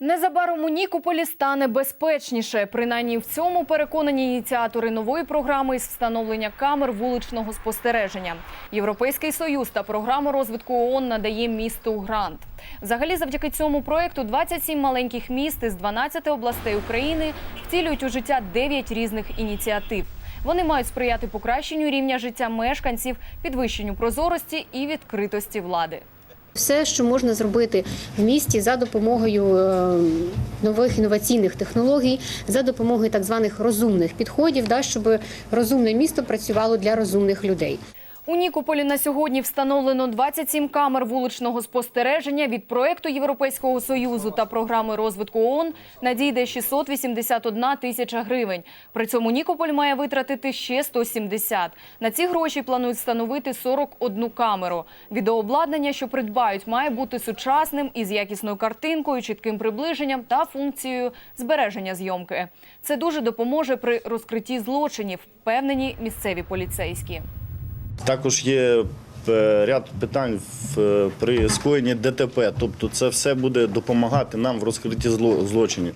Незабаром у Нікополі стане безпечніше. Принаймні в цьому переконані ініціатори нової програми із встановлення камер вуличного спостереження. Європейський союз та програма розвитку ООН надає місту грант. Взагалі, завдяки цьому проекту 27 маленьких міст із 12 областей України втілюють у життя 9 різних ініціатив. Вони мають сприяти покращенню рівня життя мешканців, підвищенню прозорості і відкритості влади. Все, що можна зробити в місті за допомогою е, нових інноваційних технологій, за допомогою так званих розумних підходів, да, щоб розумне місто працювало для розумних людей. У Нікополі на сьогодні встановлено 27 камер вуличного спостереження від проекту Європейського союзу та програми розвитку ООН надійде 681 тисяча гривень. При цьому Нікополь має витратити ще 170. На ці гроші планують встановити 41 камеру. Відеообладнання, що придбають, має бути сучасним із якісною картинкою, чітким приближенням та функцією збереження зйомки. Це дуже допоможе при розкритті злочинів, впевнені місцеві поліцейські. Також є е, ряд питань в, е, при скоєнні ДТП. Тобто це все буде допомагати нам в розкритті зло- злочинів.